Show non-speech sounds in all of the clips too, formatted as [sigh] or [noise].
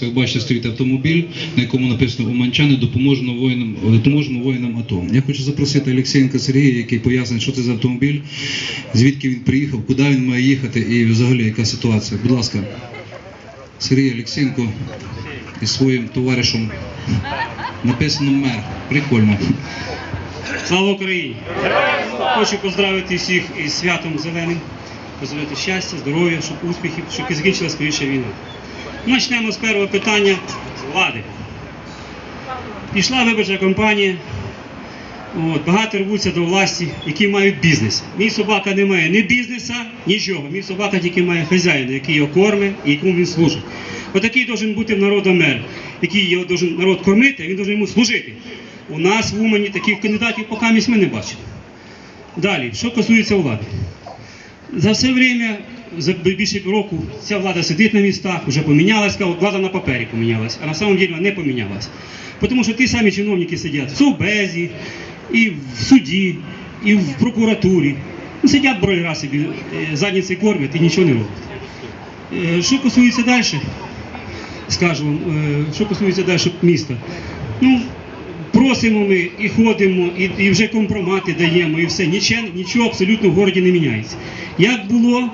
Це ви бачите, стоїть автомобіль, на якому написано Уманчани допоможемо воїнам, допоможемо воїнам АТО. Я хочу запросити Олексієнка Сергія, який пояснить, що це за автомобіль, звідки він приїхав, куди він має їхати і взагалі яка ситуація. Будь ласка, Сергій Олексієнко із своїм товаришем написано мер. Прикольно. Слава Україні! Хочу поздравити всіх із святом зеленим, поздравити щастя, здоров'я, щоб успіхів, щоб і закінчилася скоріше війна. Почнемо з першого питання влади. Пішла виборча кампанія. От, багато рвуться до власті, які мають бізнес. Мій собака не має ні бізнеса, нічого. Мій собака тільки має хазяїна, який його корме і якому він служить. Отакий должен бути в народу мер, який його должен народ кормити, він должен йому служити. У нас в Умані таких кандидатів поки ми не бачимо. Далі, що стосується влади. За все время, за більше року, ця влада сидить на містах, вже помінялась, влада на папері помінялась, а на самом деле не помінялась. Тому що ті самі чиновники сидять в Совбезі, і в суді, і в прокуратурі. Ну, сидять бройлера собі, е, задниці кормять і нічого не роблять. Е, Що стосується далі, скажу вам, е, що стосується далі міста. Ну, просимо ми і ходимо, і, і вже компромати даємо, і все. Нічого, нічого абсолютно в городі не міняється. Як було,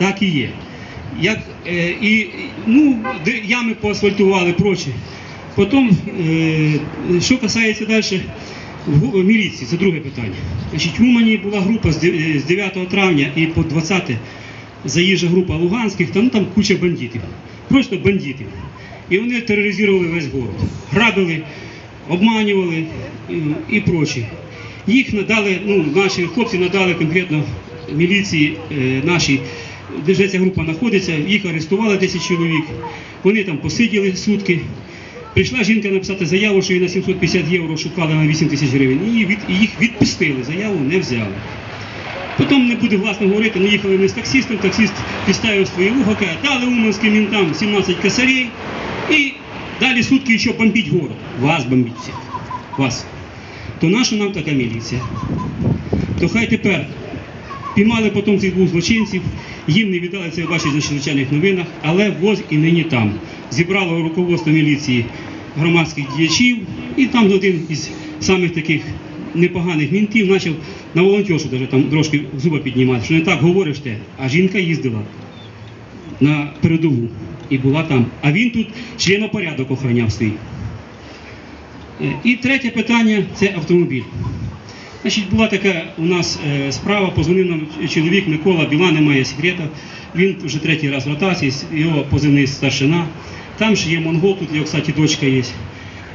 так і є. Як, е, і, ну, ями поасфальтували, проче. Потім, е, що касається далі в- міліції, це друге питання. Значить, в Умані була група з з 9 травня і по 20 заїжджа група луганських, там, там куча бандитів. Просто бандитів. І вони тероризували весь город. Грабили, обманювали і, і прочі. Їх надали, ну, наші хлопці надали конкретно міліції е, нашій, де ця група знаходиться, їх арестували 10 чоловік. Вони там посиділи сутки. Прийшла жінка написати заяву, що її на 750 євро шукали на 8 тисяч гривень. І їх відпустили, заяву не взяли. Потім не буду власне говорити, ну їхали ми з таксистом, таксист підставив свої вуха, каже, дали уманським мінтам 17 косарей і далі сутки ще бомбіть город. Вас бомбіть всіх. Вас. То наша нам така міліція? То хай тепер піймали потім цих двох злочинців, їм не віддали це, ви бачите, на звичайних новинах, але воз і нині там. Зібрало руководство міліції громадських діячів, і там один із самих таких непоганих мінтів почав на волонтершу там трошки зуба піднімати, що не так говориш те, а жінка їздила на передову і була там. А він тут членопорядок охороняв свій. Е, І третє питання це автомобіль. Значить, була така у нас е, справа, позвонив нам чоловік Микола Біла, немає секрета. Він вже третій раз в ротації, його позивний старшина. Там ще є монгол, тут його, кстати, дочка є.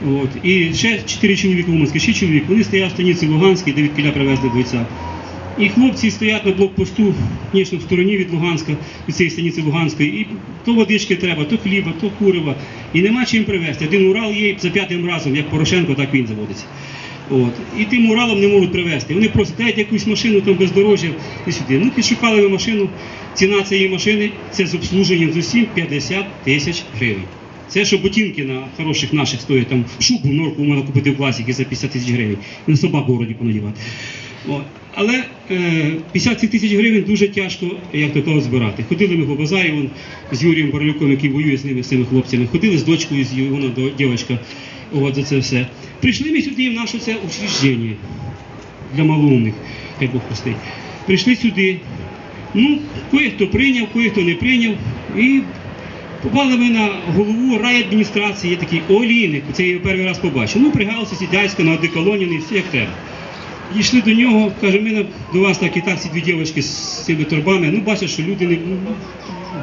От. І ще чотири чоловіка уманські, ще чоловік. Вони стоять в станиці Луганській, де від Кіля привезли бойця. І хлопці стоять на блокпосту, звісно, в стороні від Луганська, від цієї станиці Луганської. І то водички треба, то хліба, то курива. І нема чим привезти. Один Урал є за п'ятим разом, як Порошенко, так він заводиться. От. І тим Уралом не можуть привезти. Вони просять, дайте якусь машину там бездорожжя і сюди. Ну, підшукали ми машину. Ціна цієї машини це з обслуженням з усім 50 тисяч гривень. Це що ботинки на хороших наших стоять, там шубу норку можна купити в класіки за 50 тисяч гривень. На собак в городі понадівати. Але е, 50 тисяч гривень дуже тяжко, як то того збирати. Ходили ми по базарі вон, з Юрієм Борлюком, який воює з ними, з цими хлопцями. Ходили з дочкою, з до- дівчинка, от за це все. Прийшли ми сюди в наше це учреждення для малоумних, хай Бог простить. Прийшли сюди. Ну, кое-хто прийняв, кое-хто не прийняв. І попали ми на голову райадміністрації, є такий Олійник, це я його перший раз побачив. Ну, при галусі сідяйська, на одеколоні, все як треба. Дійшли до нього, каже, ми до вас так і так ці дві дівчатки з цими торбами. Ну, бачиш, що люди не ну,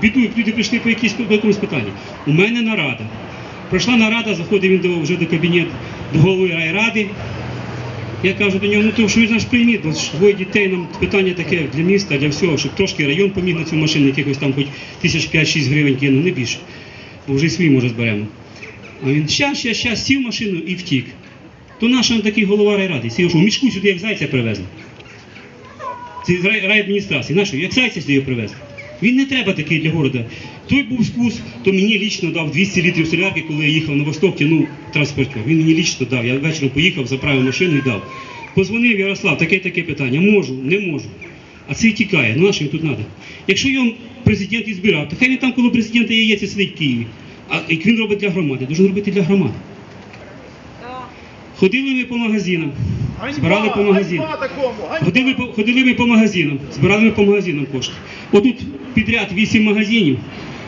бідують, люди прийшли по якійсь питанню. У мене нарада. Пройшла нарада, заходить він вже до кабінету до голови райради. Я кажу до нього, ну то що ви ж наш прийміть, двоє дітей нам питання таке для міста, для всього, щоб трошки район поміг на цю машину, якихось там хоч тисяч 5-6 гривень кинув, не більше. Бо вже й свій може зберемо. А він щас, щас, щас, сів машину і втік. То наш он такий голова райради. Сів, що в мішку сюди як зайця привезли. Це рай- райадміністрації. Нашої, як зайця сюди привезли. Він не треба такий для города. Той був спус, то мені лічно дав 200 літрів солярки, коли я їхав на восток, тягнув транспортер. Він мені лічно дав. Я ввечері поїхав, заправив машину і дав. Позвонив Ярослав, таке таке питання. Можу, не можу. А цей тікає. Ну, на що їм тут треба? Якщо його президент і збирав, то хай він там коло президента яєця сидить в Києві. А як він робить для громади, дуже робити для громади. Ходили ми по магазинам, збирали по магазинам. Ходили, по- ходили ми по магазинам, збирали ми по магазинам кошти. Отут підряд вісім магазинів.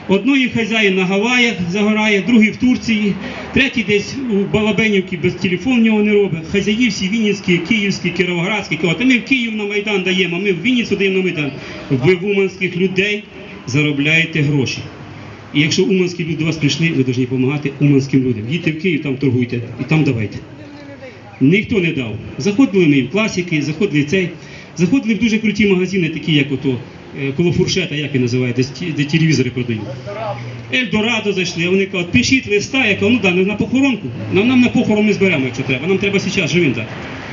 Одної хазяїн на Гаваях загорає, другий в Турції, третій десь у Балабенівці без телефон нього не робить. Хазяї всі Вінницькі, Київські, Кіровоградські. А ми в Київ на Майдан даємо, а ми в Вінницю даємо на Майдан. Ви в уманських людей заробляєте гроші. І якщо уманські люди до вас прийшли, ви повинні допомагати уманським людям. Їдьте в Київ, там торгуйте і там давайте. Ніхто не дав. Заходили ми в класики, заходили в цей. Заходили в дуже круті магазини, такі як ото е, коло фуршета, як і називають, де, де телевізори продають. Ельдорадо зайшли, вони кажуть, пишіть листа, я кажу, ну да, на похоронку. Нам, нам на похорон ми зберемо, якщо треба. Нам треба зараз живим дати.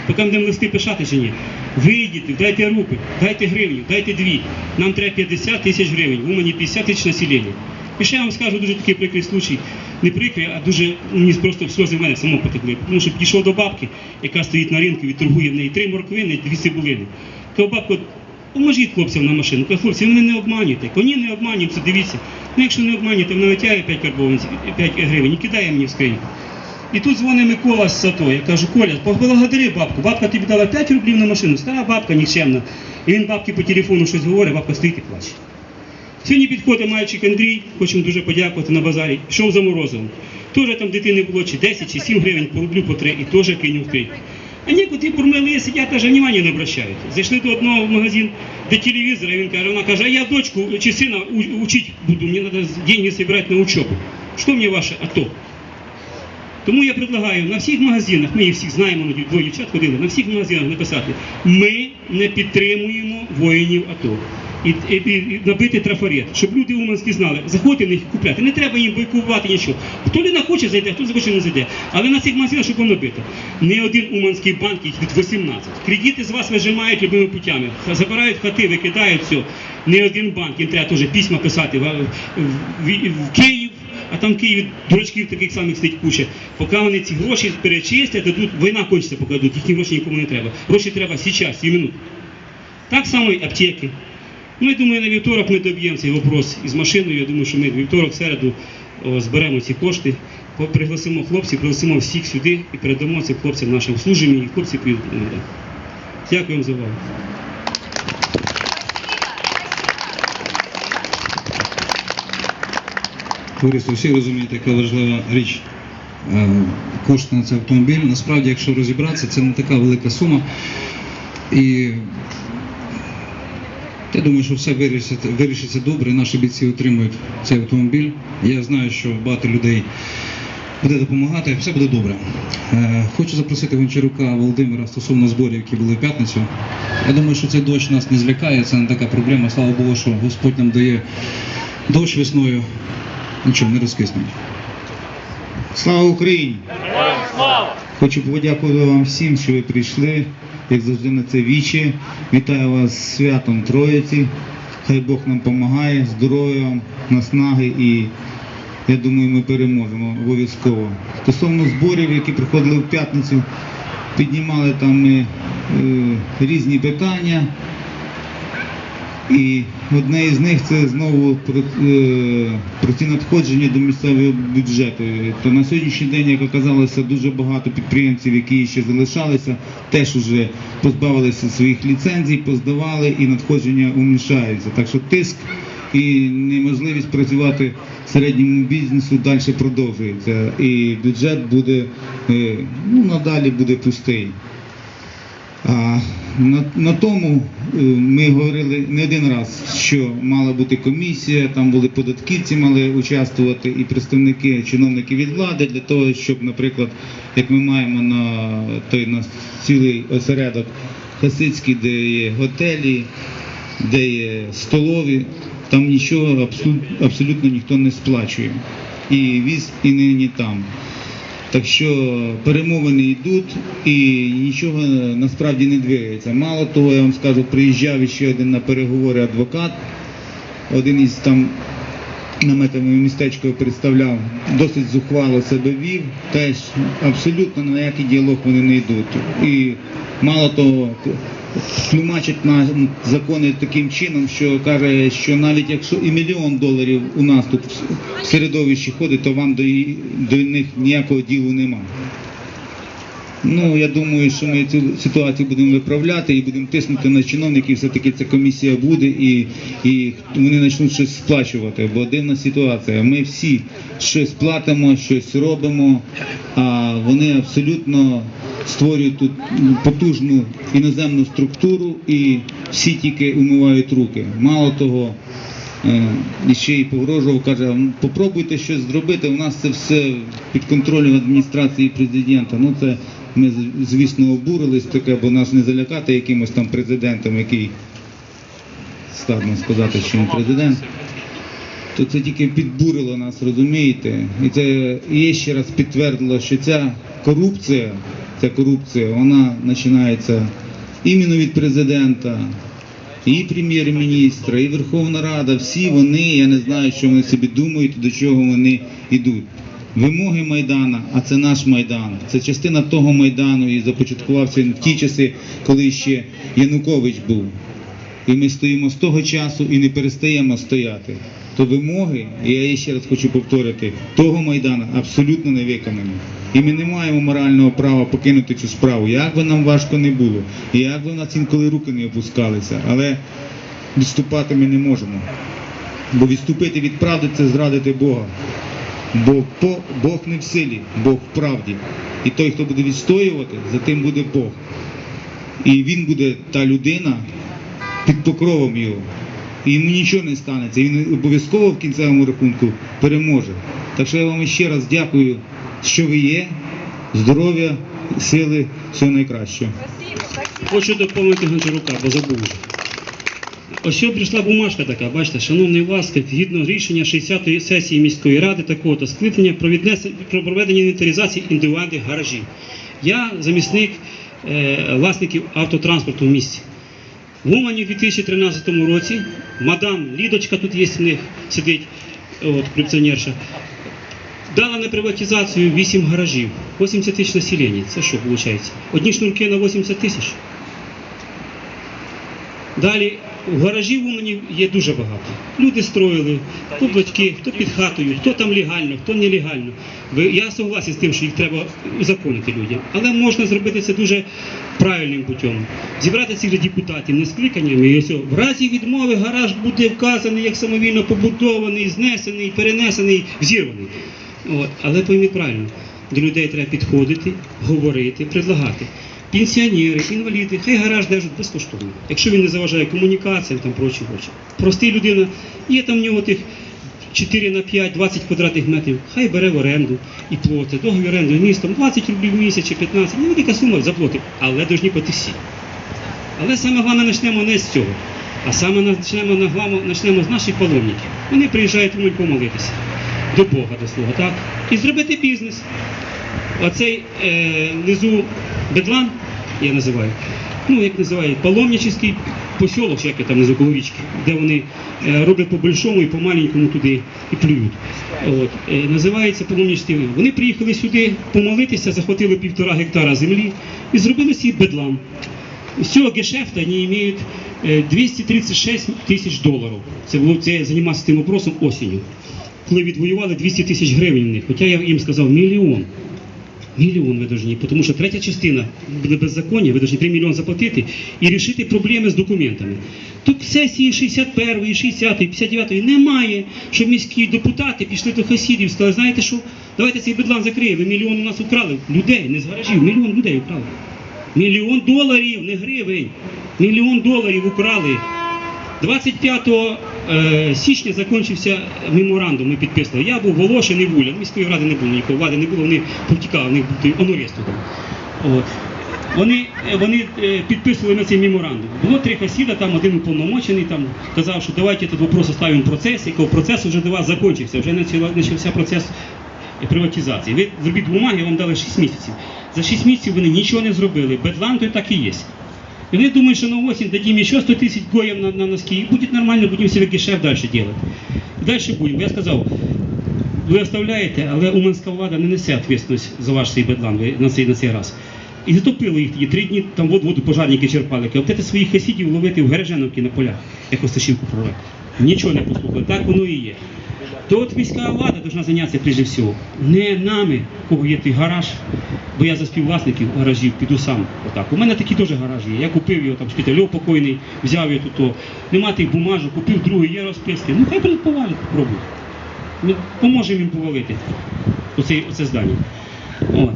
Поки будемо листи писати чи ні. Вийдіть, дайте рупи, дайте гривню, дайте дві. Нам треба 50 тисяч гривень, в Умані 50 тисяч населення. І ще я вам скажу дуже такий прикрий случай. Не прикрий, а дуже мені просто сльози в мене само потекли. Тому що підійшов до бабки, яка стоїть на ринку і торгує в неї три морквини, дві цибулини. Кажу, бабко, поможіть хлопцям на машину. Кажу, хлопці, ви мене не обманюєте. Коні не обманюються, дивіться. Ну якщо не обманюєте, вона витягає 5 карбованців, 5 гривень і кидає мені в скриньку. І тут дзвонить Микола з Сато. Я кажу, Коля, поблагодари бабку. Бабка тобі дала 5 рублів на машину, стара бабка нікчемна. І він бабки по телефону щось говорить, бабка стоїть і плаче. Сьогодні підходить мальчик Андрій, хочемо дуже подякувати на базарі, йшов за морозивом. Теж там дитини було чи 10, чи 7 гривень, по рублю по 3, і теж кинув крик. А некоторі бурмили сидять, навіть внимання не обращають. Зайшли до одного в магазин, де телевізор, і він каже, вона каже, а я дочку чи сина у- учить буду, мені треба деньги збирати на учебу. Що мені ваше АТО? Тому я предлагаю на всіх магазинах, ми їх всіх знаємо, ну, двоє дівчат ходили, на всіх магазинах написати, ми не підтримуємо воїнів АТО. І, і, набити трафарет, щоб люди уманські знали, заходьте в них купляти. Не треба їм бойкувати нічого. Хто людина хоче зайде, хто захоче не зайде. Але на цих магазинах, щоб воно набито. Не один уманський банк, їх від 18. Кредити з вас вижимають любими путями. Забирають хати, викидають все. Не один банк, їм треба теж письма писати в, в, в, Київ, а там в Києві дурачків таких самих сидить куча. Поки вони ці гроші перечислять, дадуть, війна кончиться, поки дадуть, їхні гроші нікому не треба. Гроші треба зараз, і минут. Так само і аптеки. Ну, я думаю, на вівторок ми доб'ємо цей вопрос із машиною. Я думаю, що ми вівторок, середу о, зберемо ці кошти, пригласимо хлопців, пригласимо всіх сюди і передамо цим хлопцям нашим служимі, і хлопці підуть. Дякую вам за увагу. Товариство, всі розумієте, яка важлива річ е, кошти на цей автомобіль. Насправді, якщо розібратися, це не така велика сума. І я думаю, що все вирішиться, вирішиться добре. Наші бійці отримують цей автомобіль. Я знаю, що багато людей буде допомагати, все буде добре. Е, Хочу запросити Гончарука Володимира стосовно зборів, які були в п'ятницю. Я думаю, що цей дощ нас не злякає, це не така проблема. Слава Богу, що Господь нам дає дощ весною. Нічого, не розкиснуть. Слава Україні! Хочу подякувати вам всім, що ви прийшли, як завжди на це вічі. Вітаю вас з святом Троїці. Хай Бог нам допомагає, здоров'я вам, наснаги і я думаю, ми переможемо обов'язково. Стосовно зборів, які приходили в п'ятницю, піднімали там ми е, різні питання. І одне із них це знову про, е, про ці надходження до місцевого бюджету. То на сьогоднішній день, як оказалося, дуже багато підприємців, які ще залишалися, теж вже позбавилися своїх ліцензій, поздавали і надходження умішаються. Так що тиск і неможливість працювати середньому бізнесу далі продовжується. І бюджет буде е, ну, надалі буде пустий. На, на тому е, ми говорили не один раз, що мала бути комісія, там були податківці, мали участвувати і представники, чиновники від влади для того, щоб, наприклад, як ми маємо на той на цілий осередок Хасицький, де є готелі, де є столові, там нічого абсолютно ніхто не сплачує. І віз, і нині там. Так що перемовини йдуть і нічого насправді не двигається. Мало того, я вам скажу, приїжджав ще один на переговори адвокат, один із там наметами містечко представляв, досить зухвало себе вів, теж абсолютно на який діалог вони не йдуть. І Мало того, тлумачать на закони таким чином, що каже, що навіть якщо і мільйон доларів у нас тут в середовищі ходить, то вам до, до них ніякого ділу немає. Ну, я думаю, що ми цю ситуацію будемо виправляти і будемо тиснути на чиновників, все-таки ця комісія буде і, і вони почнуть щось сплачувати, бо дивна ситуація. Ми всі щось платимо, щось робимо, а вони абсолютно створюють тут потужну іноземну структуру і всі тільки умивають руки. Мало того, Е, І ще й погрожував, каже, попробуйте щось зробити, у нас це все під контролем адміністрації президента. Ну це ми, звісно, обурились таке, бо нас не залякати якимось там президентом, який складно сказати, що він президент. То це тільки підбурило нас, розумієте? І це і ще раз підтвердило, що ця корупція, ця корупція, вона починається іменно від президента, і прем'єр-міністра, і Верховна Рада, всі вони, я не знаю, що вони собі думають, до чого вони йдуть. Вимоги Майдана, а це наш Майдан. Це частина того Майдану і започаткувався в ті часи, коли ще Янукович був. І ми стоїмо з того часу і не перестаємо стояти. То вимоги, я ще раз хочу повторити, того Майдана абсолютно не виконані. І ми не маємо морального права покинути цю справу, як би нам важко не було, і як би в нас інколи руки не опускалися. Але відступати ми не можемо. Бо відступити від правди це зрадити Бога. Бо Бог не в силі, Бог в правді. І той, хто буде відстоювати, за тим буде Бог. І він буде та людина під покровом його. І йому нічого не станеться. Він обов'язково в кінцевому рахунку переможе. Так що я вам ще раз дякую, що ви є. Здоров'я, сили, всього найкращого. Хочу доповнити Гончарука, бо забув. Ось що прийшла бумажка така, бачите, шановний власник, згідно рішення 60-ї сесії міської ради такого-то скликання про, про проведення інвентаризації індивідуальних гаражів. Я замісник е, власників автотранспорту в місті. В Умані в 2013 році мадам Лідочка, тут є в них сидить, от, дала на приватизацію 8 гаражів, 80 тисяч населення. Це що виходить? Одні шнурки на 80 тисяч. Далі гаражів у мені є дуже багато. Люди строїли, хто батьки, хто під хатою, хто там легально, хто нелегально. Я согласен з тим, що їх треба узаконити людям. Але можна зробити це дуже правильним путем. Зібрати цих депутатів не скликаннями і все. В разі відмови гараж буде вказаний як самовільно побудований, знесений, перенесений, взірваний. От. Але пойміть правильно, до людей треба підходити, говорити, предлагати. Пенсіонери, інваліди, хай гараж держать безкоштовно. Якщо він не заважає комунікаціям, там прочі, прочі. Простий людина, є там в нього тих 4 на 5, 20 квадратних метрів, хай бере в оренду і платить. Договір оренди містом 20 рублів в місяць чи 15, невелика сума заплатить, але повинні платити всі. Але саме головне почнемо не з цього. А саме почнемо почнемо з наших паломників. Вони приїжджають в помолитися до Бога, до свого, так? І зробити бізнес. Оцей е, внизу бедлан, я називаю, ну як називають, паломнический посілок, як я там внизу коло річки, де вони е, роблять по-большому і по-маленькому туди і плюють. От, е, називається паломнический. Вони приїхали сюди помолитися, захватили півтора гектара землі і зробили свій бедлам. З цього гешефта вони мають е, 236 тисяч доларів. Це було це займався цим вопросом осінню. Коли відвоювали 200 тисяч гривень в них, хоча я їм сказав мільйон. Мільйон ви должні, тому що третя частина беззаконня, ви должні 3 мільйони заплатити і рішити проблеми з документами. Тут сесії 61-ї, 60-ї, 59-ї немає, що міські депутати пішли до хасідів і сказали, знаєте що, давайте цей бедлан закриємо, ви мільйон у нас украли, людей, не з гаражів, мільйон людей украли. Мільйон доларів, не гривень. Мільйон доларів украли. 25 е, січня закінчився меморандум, ми підписали. Я був Волошин і Вуля. Міської ради не було нікого, влади не було, вони повтікали, вони онорест туди. Вони, е, вони е, підписували на цей меморандум. Було три хасіда, там один уповномочений, там казав, що давайте этот вопрос оставимо процес, якого процес вже до вас закінчився, вже почався процес приватизації. Ви зробіть бумаги, вам дали 6 місяців. За 6 місяців вони нічого не зробили. Бедлан то так і є. И они думают, что на осень дадим еще 100 тысяч гоем на, на носки, и будет нормально, будем себе гешефт дальше делать. Дальше будем. Я сказав, ви оставляєте, але уманська влада не несе відповідальність за ваш цей бедлан на, цей, на цей раз. І затопило їх тоді три дні, там воду, воду пожарники черпали. От своїх хасідів ловити в Гереженовці на полях, як Осташівку пророк. Нічого не послухали, так воно і є. То от міська влада повинна зайнятися прежде всього. Не нами, кого є той гараж, бо я за співвласників гаражів піду сам. Отак. У мене такий теж гараж є. Я купив його там шпитальов покойний, взяв його тут. Нема тих бумажок, купив другий, є розписки. Ну хай повалять, попробують. Ми поможемо їм повалити оце, оце здання. От.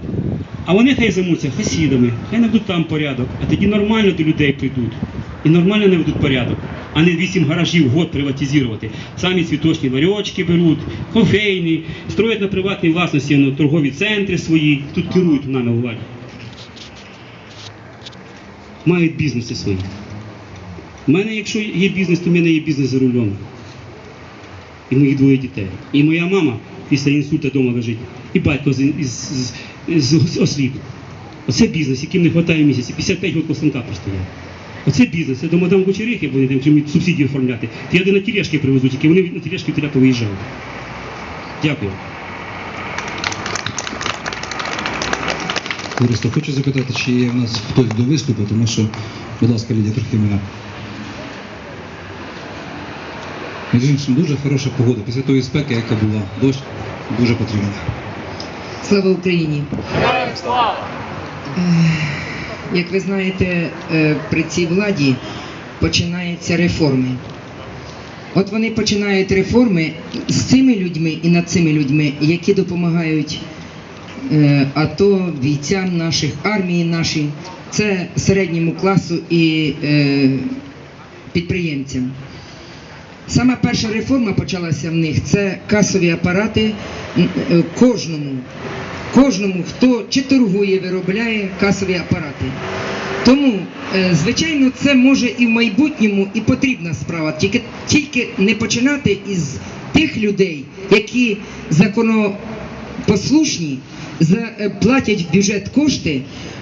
А вони хай займуться хасідами, хай наведуть там порядок, а тоді нормально до людей прийдуть. І нормально наведуть порядок, а не вісім гаражів в год приватизувати. Самі цвіточні ларьочки беруть, кофейні, строять на приватній власності ну, торгові центри свої, тут керують нами владі. Мають бізнеси свої. У мене, якщо є бізнес, то в мене є бізнес за рулем. І моїх двоє дітей. І моя мама після інсульта вдома лежить, і батько з, з, з, з, осліп. Оце бізнес, яким не вистачає місяці. 55 років костанка простояв. Оце бізнес. Я думаю, там кучерихи вони там чим субсидії оформляти. Я де на тележки привезуть, тільки вони на тележки теляти виїжджають. Дякую. Товариство, хочу запитати, чи є в нас хтось до виступу, тому що, будь ласка, Лідія Трохимина. Між іншим, дуже хороша погода. Після тої спеки, яка була, дощ дуже потрібен. Слава Україні! Е, Як ви знаєте, е, при цій владі починаються реформи. От вони починають реформи з цими людьми і над цими людьми, які допомагають е, АТО, бійцям наших, армії нашій, це середньому класу і е, підприємцям. Сама перша реформа почалася в них це касові апарати кожному, кожному, хто чи торгує, виробляє касові апарати. Тому, е, звичайно, це може і в майбутньому і потрібна справа, тільки, тільки не починати із тих людей, які законопослушні, за, е, платять в бюджет кошти,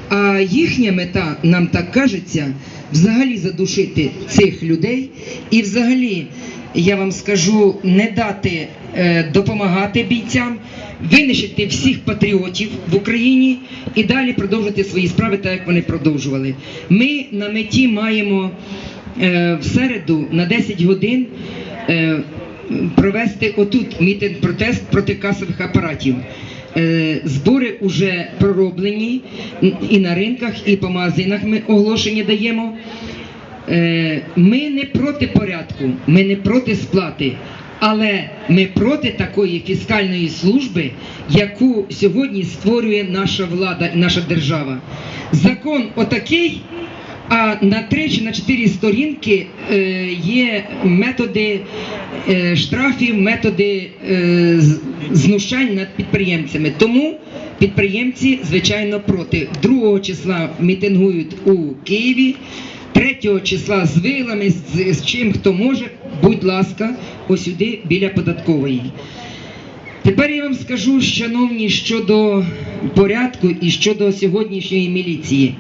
а їхня мета, нам так кажеться, взагалі задушити цих людей і взагалі, я вам скажу, не дати допомагати бійцям, винищити всіх патріотів в Україні і далі продовжити свої справи так, як вони продовжували. Ми на меті маємо е, в середу на 10 годин е, провести отут мітинг протест проти касових апаратів. Е, Збори вже пророблені і на ринках, і по магазинах ми оголошення даємо. Е, Ми не проти порядку, ми не проти сплати, але ми проти такої фіскальної служби, яку сьогодні створює наша влада і наша держава. Закон отакий, а на три чи на чотири сторінки е, є методи е, штрафів, методи е, знущань над підприємцями. Тому підприємці, звичайно, проти. 2 числа мітингують у Києві. 3 числа з вилами, з, з чим хто може, будь ласка, ось сюди біля податкової. Тепер я вам скажу, шановні, щодо порядку і щодо сьогоднішньої міліції.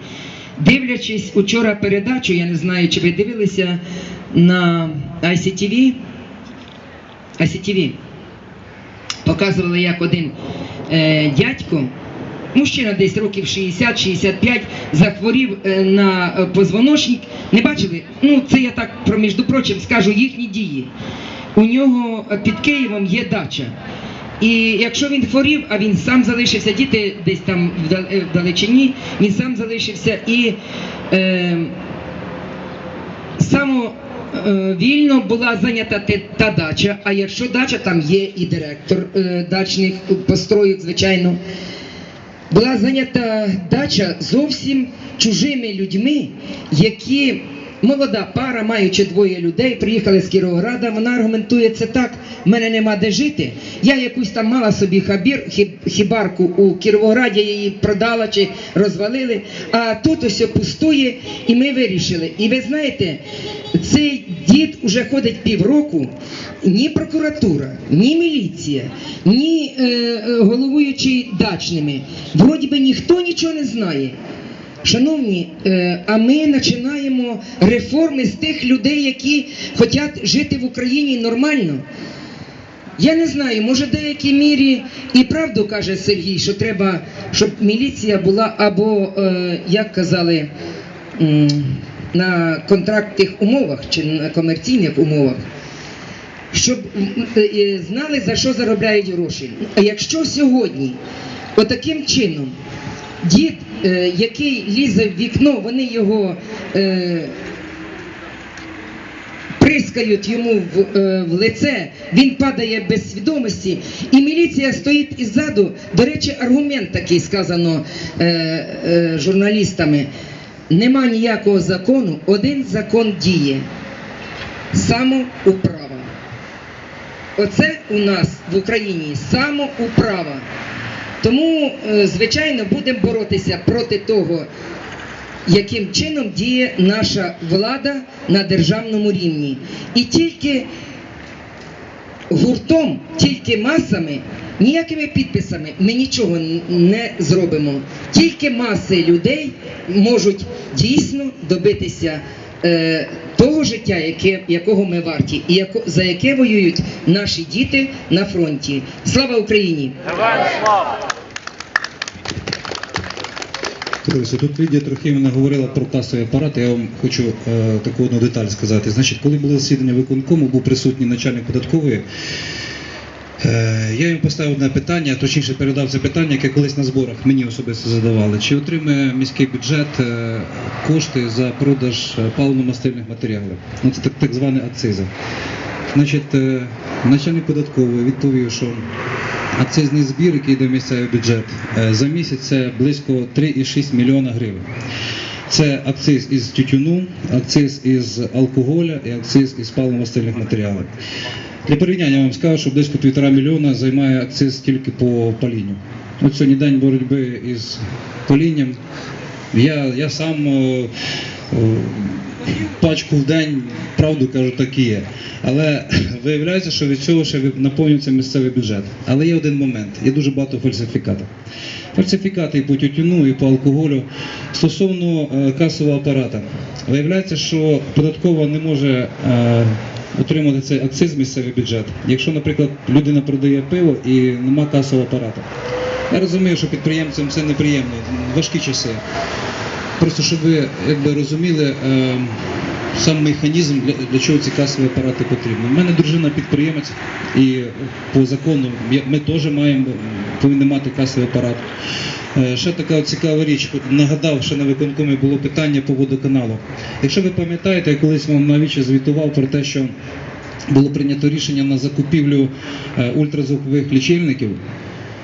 Дивлячись учора передачу, я не знаю, чи ви дивилися на ICTV, ICTV показували, як один е, дядько, мужчина десь років 60-65, захворів е, на е, позвоночник. Не бачили? Ну, це я так про між прочим скажу їхні дії. У нього е, під Києвом є дача. І якщо він хворів, а він сам залишився, діти десь там е, вдалечині, він сам залишився і е, само е, вільно була зайнята та дача, а якщо дача, там є і директор е, дачних построїв, звичайно. Була зайнята дача зовсім чужими людьми, які молода пара, маючи двоє людей, приїхали з Кіровограда. Вона аргументує це так: в мене нема де жити. Я якусь там мала собі хабір, хіб, хібарку у Кіровограді, її продала чи розвалили. А тут ось пустує, і ми вирішили. І ви знаєте, цей дід уже ходить півроку. Ні прокуратура, ні міліція, ні е, е, головуючий дачними. Вроді би ніхто нічого не знає. Шановні, е, а ми починаємо реформи з тих людей, які хочуть жити в Україні нормально. Я не знаю, може в деякій мірі і правду каже Сергій, що треба, щоб міліція була або, е, як казали, на контрактних умовах чи на комерційних умовах, щоб е, знали, за що заробляють гроші. А якщо сьогодні отаким чином дід, який лізе в вікно, вони його. Е, прискають йому в, е, в лице, він падає без свідомості, і міліція стоїть іззаду. До речі, аргумент такий сказано е, е, журналістами. Нема ніякого закону, один закон діє. Самоуправа. Оце у нас в Україні самоуправа. Тому, е, звичайно, будемо боротися проти того, яким чином діє наша влада на державному рівні. І тільки гуртом, тільки масами, ніякими підписами ми нічого не зробимо. Тільки маси людей можуть дійсно добитися е, того життя, яке, якого ми варті, і яко, за яке воюють наші діти на фронті. Слава Україні! Товариство, тут Лідія Трохимівна говорила про касові апарати. Я вам хочу е, таку одну деталь сказати. Значить, коли було засідання виконкому, був присутній начальник податкової. Е, я їм поставив одне питання, точніше передав це питання, яке колись на зборах мені особисто задавали. Чи отримує міський бюджет е, кошти за продаж е, паливно-мастильних матеріалів? Ну це так, так звані акцизи. Значить, начальник податкової відповів, що акцизний збір, який йде в місцевий бюджет, за місяць це близько 3,6 мільйона гривень. Це акциз із тютюну, акциз із алкоголя і акциз із паливно-мастильних матеріалів. Для порівняння я вам скажу, що близько півтора мільйона займає акциз тільки по палінню. От сьогодні день боротьби із палінням. Я, я сам е, е, пачку в день, правду кажу, так і є. Але [laughs] виявляється, що від цього ще наповнюється місцевий бюджет. Але є один момент, є дуже багато фальсифікатів. Фальсифікати і по тютюну, і по алкоголю. Стосовно е, касового апарата, виявляється, що податкова не може е, отримати цей акциз місцевий бюджет. Якщо, наприклад, людина продає пиво і нема касового апарата. Я розумію, що підприємцям це неприємно, важкі часи. Просто щоб ви якби розуміли е, сам механізм, для, для чого ці касові апарати потрібні. У мене дружина підприємець, і по закону ми теж маємо повинні мати касовий апарат. Е, Ще така цікава річ, нагадав, що на виконкомі було питання по водоканалу. Якщо ви пам'ятаєте, я колись вам навіче звітував про те, що було прийнято рішення на закупівлю е, ультразвукових лічильників